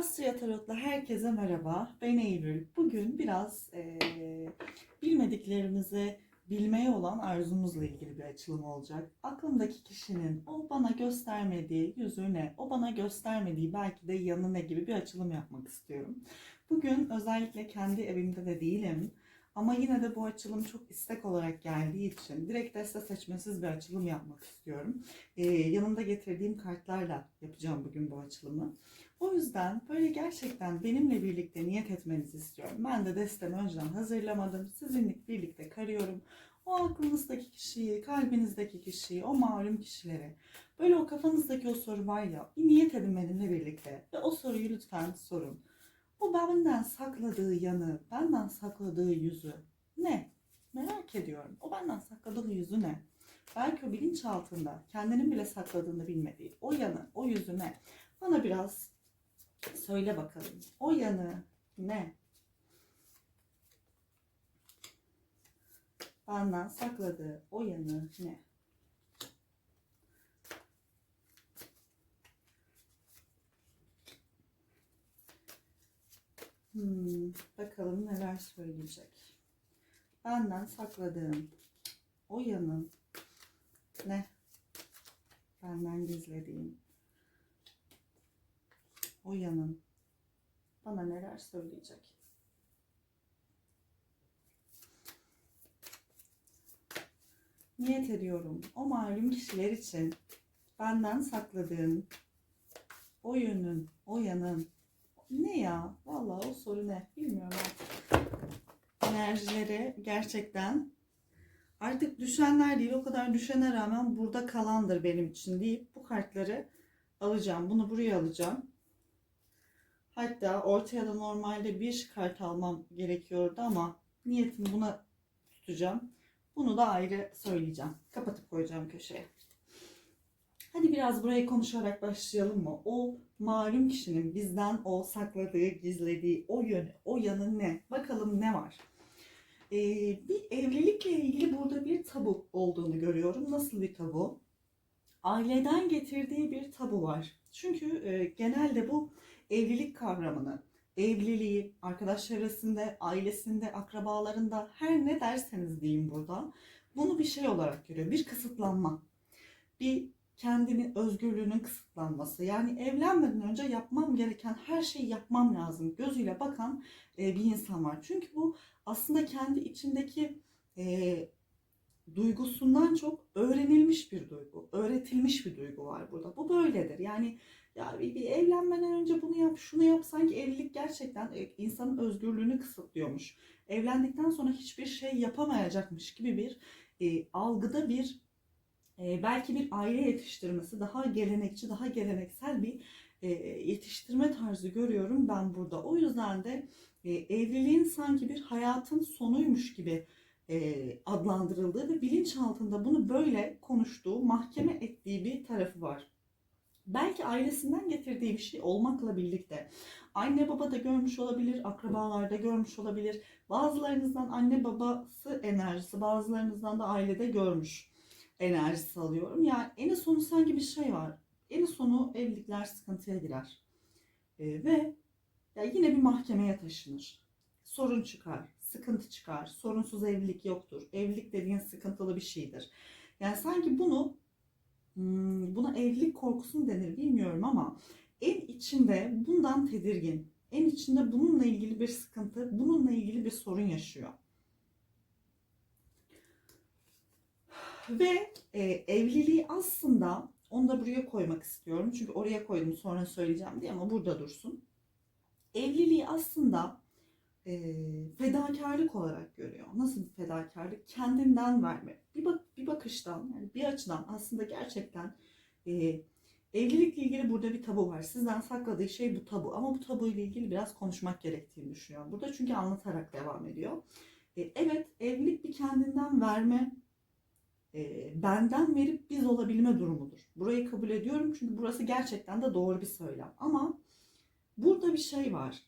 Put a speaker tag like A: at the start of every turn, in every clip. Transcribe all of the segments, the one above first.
A: Asya Tarot'la herkese merhaba. Ben Eylül. Bugün biraz eee, bilmediklerimizi bilmeye olan arzumuzla ilgili bir açılım olacak. Aklımdaki kişinin o bana göstermediği yüzü ne, o bana göstermediği belki de yanı ne gibi bir açılım yapmak istiyorum. Bugün özellikle kendi evimde de değilim. Ama yine de bu açılım çok istek olarak geldiği için direkt deste seçmesiz bir açılım yapmak istiyorum. Eee, yanımda getirdiğim kartlarla yapacağım bugün bu açılımı. O yüzden böyle gerçekten benimle birlikte niyet etmenizi istiyorum. Ben de destemi önceden hazırlamadım. Sizinle birlikte karıyorum. O aklınızdaki kişiyi, kalbinizdeki kişiyi, o malum kişileri. Böyle o kafanızdaki o soru var ya, bir niyet edin benimle birlikte. Ve o soruyu lütfen sorun. O benden sakladığı yanı, benden sakladığı yüzü ne? Merak ediyorum. O benden sakladığı yüzü ne? Belki o bilinçaltında kendinin bile sakladığını bilmediği o yanı, o yüzü ne? Bana biraz Söyle bakalım. O yanı ne? Benden sakladığı o yanı ne? Hmm, bakalım neler söyleyecek. Benden sakladığım o yanın ne? Benden gizlediğim o yanın bana neler söyleyecek? Niyet ediyorum o malum kişiler için benden sakladığın o yönün, o yanın ne ya? Vallahi o soru ne? Bilmiyorum artık. Enerjileri gerçekten artık düşenler değil o kadar düşene rağmen burada kalandır benim için deyip bu kartları alacağım. Bunu buraya alacağım. Hatta ortaya da normalde bir kart almam gerekiyordu ama niyetimi buna tutacağım. Bunu da ayrı söyleyeceğim. Kapatıp koyacağım köşeye. Hadi biraz burayı konuşarak başlayalım mı? O malum kişinin bizden o sakladığı, gizlediği o yönü, o yanı ne? Bakalım ne var? Ee, bir evlilikle ilgili burada bir tabu olduğunu görüyorum. Nasıl bir tabu? Aileden getirdiği bir tabu var. Çünkü e, genelde bu evlilik kavramını, evliliği, arkadaş çevresinde, ailesinde, akrabalarında her ne derseniz diyeyim burada bunu bir şey olarak görüyor. Bir kısıtlanma. Bir kendini özgürlüğünün kısıtlanması. Yani evlenmeden önce yapmam gereken her şeyi yapmam lazım gözüyle bakan e, bir insan var. Çünkü bu aslında kendi içindeki e, duygusundan çok öğrenilmiş bir duygu, öğretilmiş bir duygu var burada. Bu böyledir. Yani ya bir, bir evlenmeden önce bunu yap, şunu yap sanki evlilik gerçekten e, insanın özgürlüğünü kısıtlıyormuş. Evlendikten sonra hiçbir şey yapamayacakmış gibi bir e, algıda bir belki bir aile yetiştirmesi daha gelenekçi, daha geleneksel bir e, yetiştirme tarzı görüyorum ben burada. O yüzden de e, evliliğin sanki bir hayatın sonuymuş gibi e, adlandırıldığı ve bilinçaltında bunu böyle konuştuğu, mahkeme ettiği bir tarafı var. Belki ailesinden getirdiği bir şey olmakla birlikte anne baba da görmüş olabilir, akrabalarda görmüş olabilir. Bazılarınızdan anne babası enerjisi, bazılarınızdan da ailede görmüş enerjisi alıyorum. Yani en sonu sanki bir şey var. En sonu evlilikler sıkıntıya girer. E, ve ya yine bir mahkemeye taşınır. Sorun çıkar, sıkıntı çıkar. Sorunsuz evlilik yoktur. Evlilik dediğin sıkıntılı bir şeydir. Yani sanki bunu hmm, buna evlilik korkusu mu denir bilmiyorum ama en içinde bundan tedirgin, en içinde bununla ilgili bir sıkıntı, bununla ilgili bir sorun yaşıyor. Ve e, evliliği aslında onu da buraya koymak istiyorum. Çünkü oraya koydum sonra söyleyeceğim diye ama burada dursun. Evliliği aslında e, fedakarlık olarak görüyor. Nasıl bir fedakarlık? Kendinden verme. Bir, bak, bir bakıştan, yani bir açıdan aslında gerçekten e, evlilikle ilgili burada bir tabu var. Sizden sakladığı şey bu tabu. Ama bu tabu ile ilgili biraz konuşmak gerektiğini düşünüyorum. Burada çünkü anlatarak devam ediyor. E, evet, evlilik bir kendinden verme, e, benden verip biz olabilme durumudur. Burayı kabul ediyorum çünkü burası gerçekten de doğru bir söylem. Ama burada bir şey var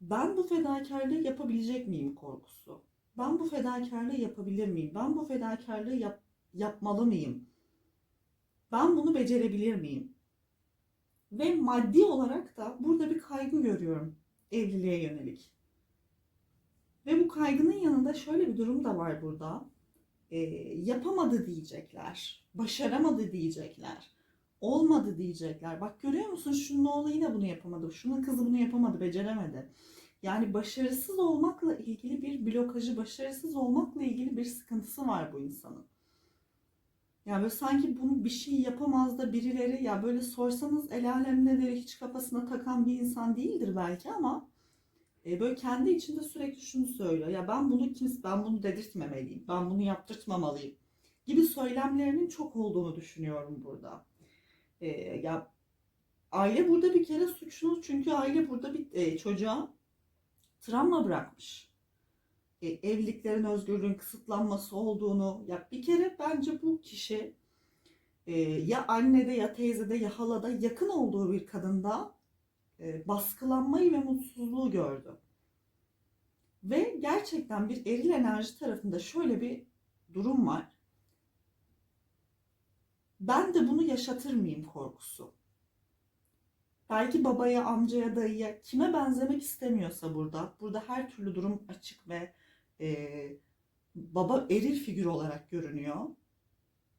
A: ben bu fedakarlığı yapabilecek miyim korkusu. Ben bu fedakarlığı yapabilir miyim? Ben bu fedakarlığı yap, yapmalı mıyım? Ben bunu becerebilir miyim? Ve maddi olarak da burada bir kaygı görüyorum evliliğe yönelik. Ve bu kaygının yanında şöyle bir durum da var burada. Ee, yapamadı diyecekler, başaramadı diyecekler, olmadı diyecekler. Bak görüyor musun şunun oğlu yine bunu yapamadı, şunun kızı bunu yapamadı, beceremedi. Yani başarısız olmakla ilgili bir blokajı, başarısız olmakla ilgili bir sıkıntısı var bu insanın. Yani böyle sanki bunu bir şey yapamaz da birileri ya böyle sorsanız el alem neleri hiç kafasına takan bir insan değildir belki ama e, böyle kendi içinde sürekli şunu söylüyor. Ya ben bunu kimse ben bunu dedirtmemeliyim. Ben bunu yaptırtmamalıyım gibi söylemlerinin çok olduğunu düşünüyorum burada. E, ya aile burada bir kere suçlu çünkü aile burada bir e, çocuğa travma bırakmış. E, evliliklerin özgürlüğün kısıtlanması olduğunu ya bir kere bence bu kişi e, ya annede ya teyzede ya halada yakın olduğu bir kadında e, baskılanmayı ve mutsuzluğu gördü. Ve gerçekten bir eril enerji tarafında şöyle bir durum var. Ben de bunu yaşatır mıyım korkusu. Belki babaya, amcaya, dayıya kime benzemek istemiyorsa burada. Burada her türlü durum açık ve e, baba eril figür olarak görünüyor.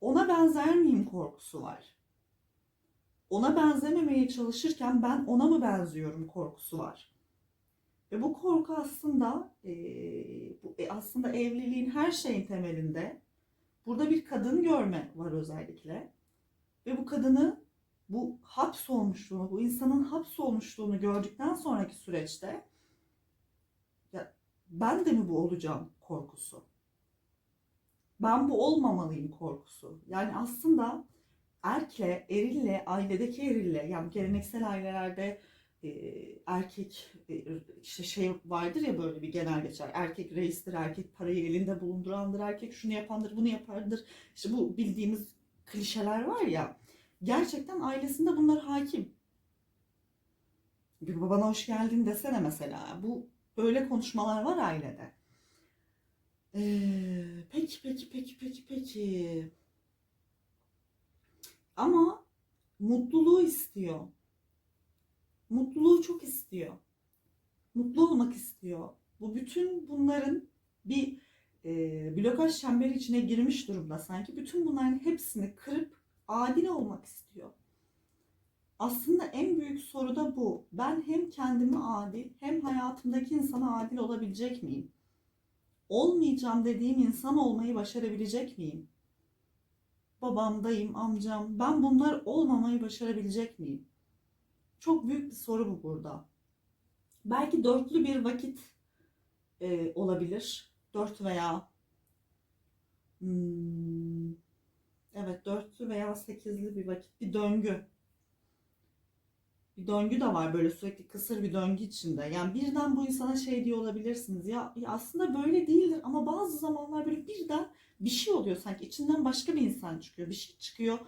A: Ona benzer miyim korkusu var. Ona benzememeye çalışırken ben ona mı benziyorum korkusu var. Ve bu korku aslında e, bu, e, aslında evliliğin her şeyin temelinde burada bir kadın görme var özellikle. Ve bu kadını bu hapsolmuşluğunu, bu insanın hapsolmuşluğunu gördükten sonraki süreçte ya ben de mi bu olacağım korkusu? Ben bu olmamalıyım korkusu. Yani aslında erkle, erille, ailedeki erille, yani geleneksel ailelerde e, erkek e, işte şey vardır ya böyle bir genel geçer. Erkek reistir, erkek parayı elinde bulundurandır, erkek şunu yapandır, bunu yapardır. İşte bu bildiğimiz klişeler var ya. Gerçekten ailesinde bunlar hakim. Bir babana hoş geldin desene mesela. Bu böyle konuşmalar var ailede. Ee, peki peki peki peki peki. Ama mutluluğu istiyor. Mutluluğu çok istiyor. Mutlu olmak istiyor. Bu bütün bunların bir e, blokaj çemberi içine girmiş durumda sanki. Bütün bunların hepsini kırıp adil olmak istiyor. Aslında en büyük soru da bu. Ben hem kendimi adil hem hayatımdaki insana adil olabilecek miyim? Olmayacağım dediğim insan olmayı başarabilecek miyim? Babam, dayım, amcam ben bunlar olmamayı başarabilecek miyim? Çok büyük bir soru bu burada. Belki dörtlü bir vakit e, olabilir. Dört veya hmm, evet dörtlü veya sekizli bir vakit. Bir döngü. Bir döngü de var böyle sürekli kısır bir döngü içinde. Yani birden bu insana şey diyor olabilirsiniz. Ya, ya aslında böyle değildir ama bazı zamanlar böyle birden bir şey oluyor sanki içinden başka bir insan çıkıyor. Bir şey çıkıyor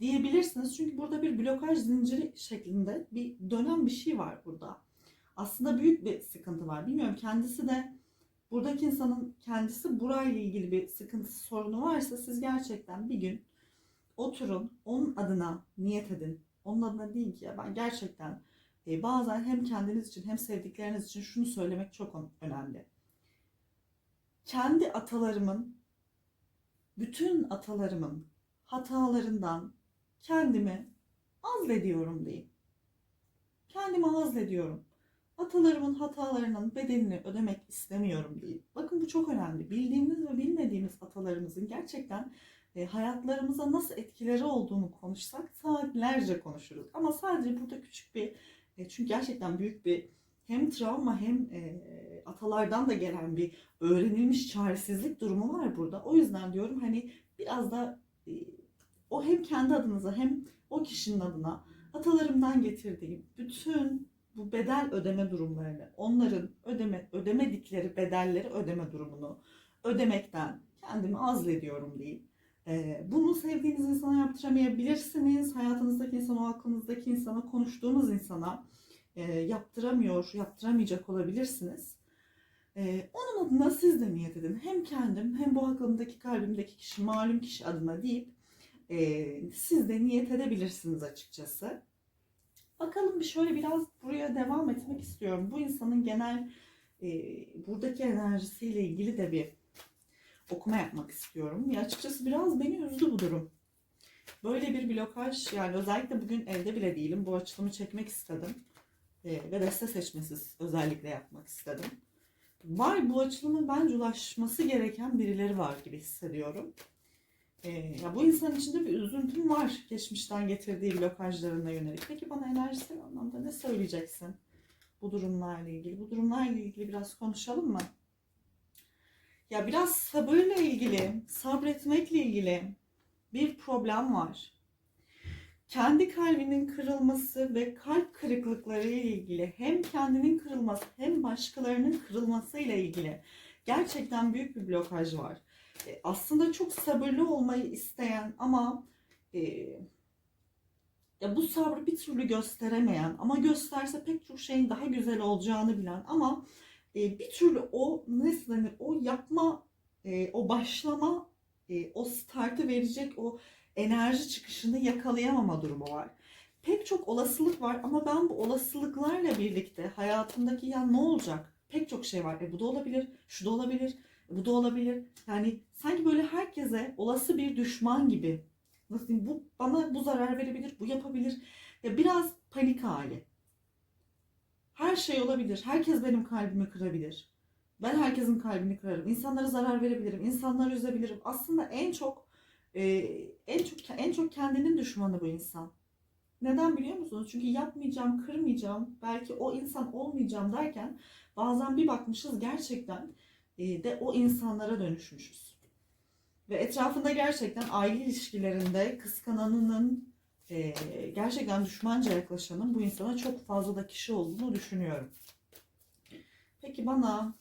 A: diyebilirsiniz. Çünkü burada bir blokaj zinciri şeklinde bir dönem bir şey var burada. Aslında büyük bir sıkıntı var. Bilmiyorum kendisi de buradaki insanın kendisi burayla ilgili bir sıkıntısı sorunu varsa siz gerçekten bir gün oturun onun adına niyet edin. Onun adına deyin ki ya ben gerçekten e, bazen hem kendiniz için hem sevdikleriniz için şunu söylemek çok önemli. Kendi atalarımın bütün atalarımın hatalarından kendimi azlediyorum deyin. Kendimi azlediyorum. Atalarımın hatalarının bedelini ödemek istemiyorum deyin. Bakın bu çok önemli. Bildiğimiz ve bilmediğimiz atalarımızın gerçekten e, hayatlarımıza nasıl etkileri olduğunu konuşsak saatlerce konuşuruz. Ama sadece burada küçük bir, e, çünkü gerçekten büyük bir hem travma hem e, atalardan da gelen bir öğrenilmiş çaresizlik durumu var burada. O yüzden diyorum hani biraz da e, o hem kendi adınıza hem o kişinin adına atalarımdan getirdiğim bütün bu bedel ödeme durumlarını, onların ödeme ödemedikleri bedelleri ödeme durumunu ödemekten kendimi azlediyorum diyeyim. Ee, bunu sevdiğiniz insana yaptıramayabilirsiniz. Hayatınızdaki insana, aklınızdaki insana, konuştuğunuz insana e, yaptıramıyor, yaptıramayacak olabilirsiniz. E, onun adına siz de niyet edin. Hem kendim hem bu aklımdaki, kalbimdeki kişi, malum kişi adına deyip e, siz de niyet edebilirsiniz açıkçası. Bakalım bir şöyle biraz buraya devam etmek istiyorum. Bu insanın genel e, buradaki enerjisiyle ilgili de bir okuma yapmak istiyorum. Ya açıkçası biraz beni üzdü bu durum. Böyle bir blokaj yani özellikle bugün evde bile değilim. Bu açılımı çekmek istedim. E, ve deste seçmesiz özellikle yapmak istedim. Var bu açılımın bence ulaşması gereken birileri var gibi hissediyorum. E, ya bu insan içinde bir üzüntüm var geçmişten getirdiği blokajlarına yönelik. Peki bana enerjisel anlamda ne söyleyeceksin bu durumlarla ilgili? Bu durumlarla ilgili biraz konuşalım mı? Ya biraz sabırla ilgili, sabretmekle ilgili bir problem var. Kendi kalbinin kırılması ve kalp kırıklıkları ile ilgili hem kendinin kırılması hem başkalarının kırılması ile ilgili gerçekten büyük bir blokaj var. E, Aslında çok sabırlı olmayı isteyen ama e, ya bu sabrı bir türlü gösteremeyen ama gösterse pek çok şeyin daha güzel olacağını bilen ama e, bir türlü o nasıl denir yapma e, o başlama e, o startı verecek o enerji çıkışını yakalayamama durumu var. Pek çok olasılık var ama ben bu olasılıklarla birlikte hayatımdaki ya ne olacak? Pek çok şey var. E bu da olabilir, şu da olabilir, bu da olabilir. Yani sanki böyle herkese olası bir düşman gibi. Nasıl diyeyim? Bu bana bu zarar verebilir, bu yapabilir. Ya biraz panik hali. Her şey olabilir. Herkes benim kalbimi kırabilir. Ben herkesin kalbini kırarım. İnsanlara zarar verebilirim. insanları üzebilirim. Aslında en çok e, en çok en çok kendinin düşmanı bu insan. Neden biliyor musunuz? Çünkü yapmayacağım, kırmayacağım, belki o insan olmayacağım derken bazen bir bakmışız gerçekten e, de o insanlara dönüşmüşüz. Ve etrafında gerçekten aile ilişkilerinde kıskananının e, gerçekten düşmanca yaklaşanın bu insana çok fazla da kişi olduğunu düşünüyorum. Peki bana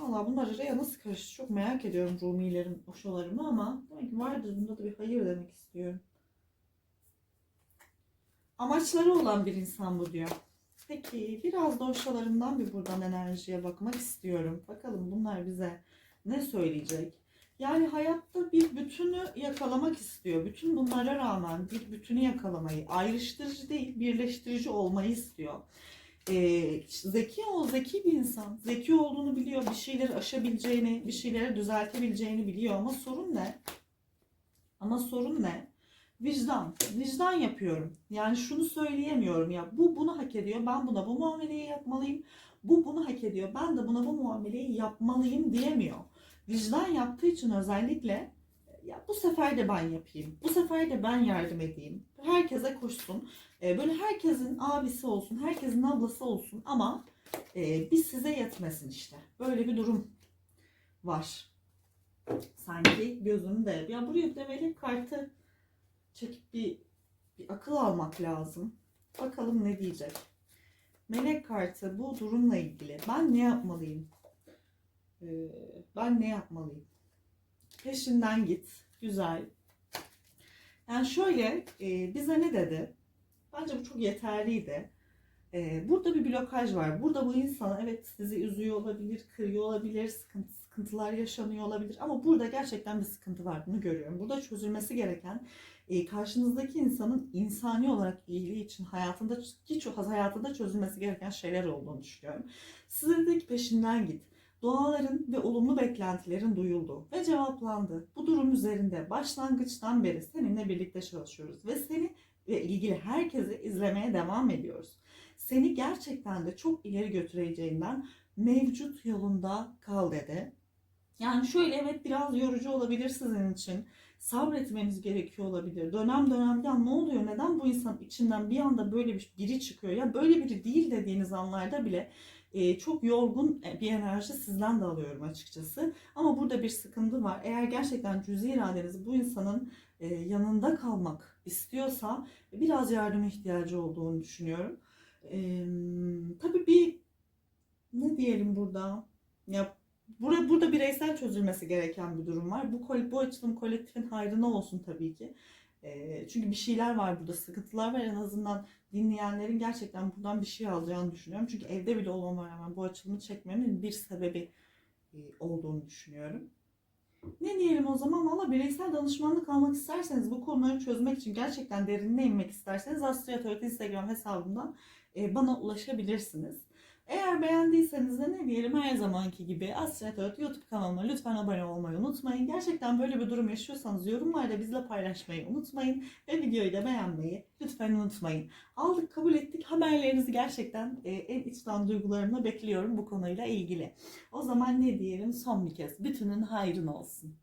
A: Valla bunlar araya nasıl karıştı çok merak ediyorum Rumilerin oşalarımı ama demek ki vardır bunda da bir hayır demek istiyorum. Amaçları olan bir insan bu diyor. Peki biraz da oşalarından bir buradan enerjiye bakmak istiyorum. Bakalım bunlar bize ne söyleyecek? Yani hayatta bir bütünü yakalamak istiyor. Bütün bunlara rağmen bir bütünü yakalamayı, ayrıştırıcı değil birleştirici olmayı istiyor. Ee, zeki ol, zeki bir insan. Zeki olduğunu biliyor, bir şeyleri aşabileceğini, bir şeyleri düzeltebileceğini biliyor ama sorun ne? Ama sorun ne? Vicdan. Vicdan yapıyorum. Yani şunu söyleyemiyorum ya bu bunu hak ediyor. Ben buna bu muameleyi yapmalıyım. Bu bunu hak ediyor. Ben de buna bu muameleyi yapmalıyım diyemiyor. Vicdan yaptığı için özellikle ya bu sefer de ben yapayım. Bu sefer de ben yardım edeyim. Herkese koşsun. Ee, böyle herkesin abisi olsun, herkesin ablası olsun ama e, biz size yetmesin işte. Böyle bir durum var. Sanki gözümde. Ya buraya da melek kartı çekip bir, bir akıl almak lazım. Bakalım ne diyecek. Melek kartı bu durumla ilgili. Ben ne yapmalıyım? Ee, ben ne yapmalıyım? Peşinden git. Güzel. Yani şöyle e, bize ne dedi? Bence bu çok yeterliydi. E, burada bir blokaj var. Burada bu insan evet sizi üzüyor olabilir, kırıyor olabilir, sıkıntı, sıkıntılar yaşanıyor olabilir. Ama burada gerçekten bir sıkıntı var. Bunu görüyorum. Burada çözülmesi gereken e, karşınızdaki insanın insani olarak iyiliği için hayatında hiç hayatında çözülmesi gereken şeyler olduğunu düşünüyorum. Size de peşinden git. Duaların ve olumlu beklentilerin duyuldu ve cevaplandı. Bu durum üzerinde başlangıçtan beri seninle birlikte çalışıyoruz ve seni ve ilgili herkesi izlemeye devam ediyoruz. Seni gerçekten de çok ileri götüreceğinden mevcut yolunda kal dedi. Yani şöyle evet biraz yorucu olabilir sizin için. Sabretmeniz gerekiyor olabilir. Dönem dönem ya ne oluyor neden bu insan içinden bir anda böyle bir biri çıkıyor ya böyle biri değil dediğiniz anlarda bile e, çok yorgun bir enerji sizden de alıyorum açıkçası. Ama burada bir sıkıntı var. Eğer gerçekten cüzi iradeniz bu insanın e, yanında kalmak istiyorsa biraz yardıma ihtiyacı olduğunu düşünüyorum. E, tabii bir ne diyelim burada? Ya burada burada bireysel çözülmesi gereken bir durum var. Bu bu açılım kolektifin hayrına olsun tabii ki. E, çünkü bir şeyler var burada, sıkıntılar var. En azından dinleyenlerin gerçekten buradan bir şey alacağını düşünüyorum. Çünkü evde bile olmama rağmen bu açılımı çekmemin bir sebebi e, olduğunu düşünüyorum. Ne diyelim o zaman valla bireysel danışmanlık almak isterseniz bu konuları çözmek için gerçekten derinine inmek isterseniz Astriyatör'de Instagram hesabımdan e, bana ulaşabilirsiniz. Eğer beğendiyseniz de ne diyelim her zamanki gibi Astriyatör YouTube kanalıma lütfen abone olmayı unutmayın. Gerçekten böyle bir durum yaşıyorsanız yorumlarda bizle paylaşmayı unutmayın. Ve videoyu da beğenmeyi lütfen unutmayın. Aldık kabul ettik haberlerinizi gerçekten e, en içten duygularımla bekliyorum bu konuyla ilgili. O zaman ne diyelim son bir kez bütünün hayrına olsun.